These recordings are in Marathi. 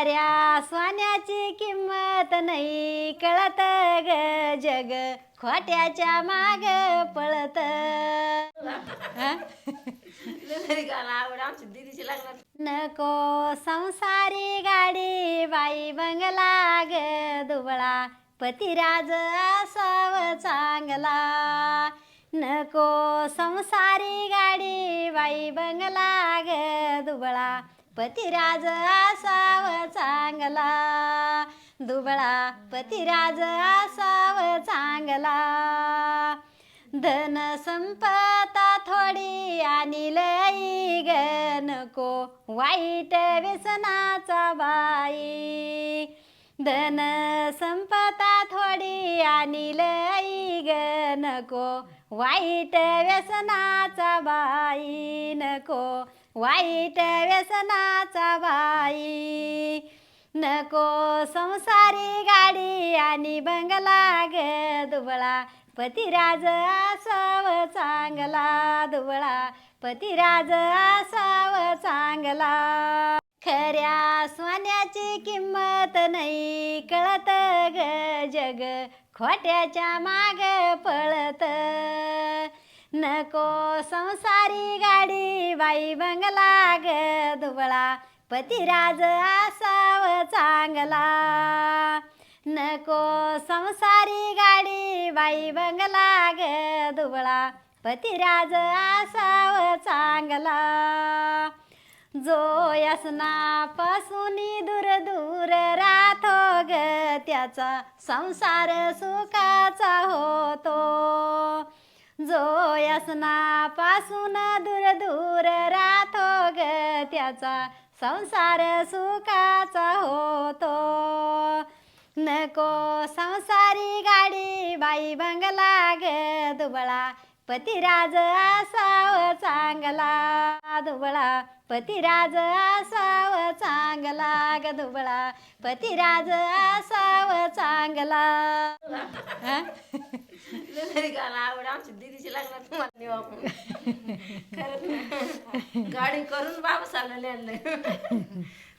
खऱ्या सोन्याची किंमत नाही कळत ग जग. खोट्याच्या माग पळत. नको संसारी गाडी बाई बंगला ग दुबळा. पतिराज असाव चांगला. नको संसारी गाडी बाई बंगला ग दुबळा. पतिराज असाव चांगला. दुबळा पतिराज असाव चांगला. धन संपता थोडी आणि लई ग नको. वाईट व्यसनाचा बाई. धन संपता थोडी आणि लई ग नको. वाईट व्यसनाचा बाई नको. वाईट व्यसनाचा बाई. नको संसारी गाडी आणि बंगला ग दुबळा. पतिराज असाव चांगला दुबळा. पतिराज असाव चांगला. खऱ्या सोन्याची किंमत नाही कळत ग जग. खोट्याच्या माग पळत नको संसारी गाडी बाई बंगला ग दुबळा पतिराज असाव चांगला. नको संसारी गाडी बाई बंगला ग दुबळा पतिराज असाव चांगला. जो पासून दूर दूर राहतो ग त्याचा. संसार सुखाचा होतो. व्यसनापासून दूर दूर राहतो ग त्याचा. संसार सुखाचा होतो. नको संसारी गाडी बाई बंगला ग दुबळा. पतिराज असाव चांगला. दुबळा पतिराज असाव चांगला. ग दुबळा पतिराज असाव चांगला हा? आवड आमच्या दिदीची लागणार तुम्हाला नेऊ आपण खरंच ना. गाडी करून बाबासाला आणलंय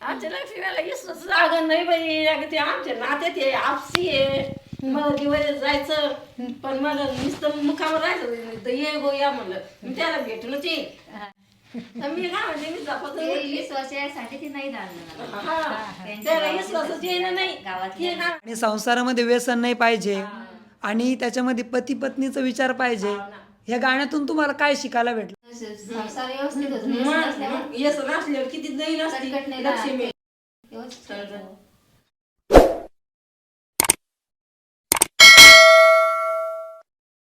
आमच्या लक्ष्मीला इसच जागा नाही बाई अगं ते आमच्या नात्यात आहे आपसी आहे मला दिवाळी जायचं पण मला नुसतं मुखावर राहायचं तर ये गो या म्हणलं मी त्याला भेटूनच येईन तर मी काय म्हणजे मी जपत विश्वासासाठी ती नाही जाणलं हा. त्याला विश्वासच येईना नाही. गावातली हे ना. आणि संसारामध्ये व्यसन नाही पाहिजे. आणि त्याच्यामध्ये पती पत्नीचा विचार पाहिजे. ह्या गाण्यातून तुम्हाला काय शिकायला भेटलं? संसार व्यवस्थित होतो व्यसन असल्यावर मग येस नसल्यावर किती दैन कटकट असते नाही लक्ष्मी व्यवस्थित होतो.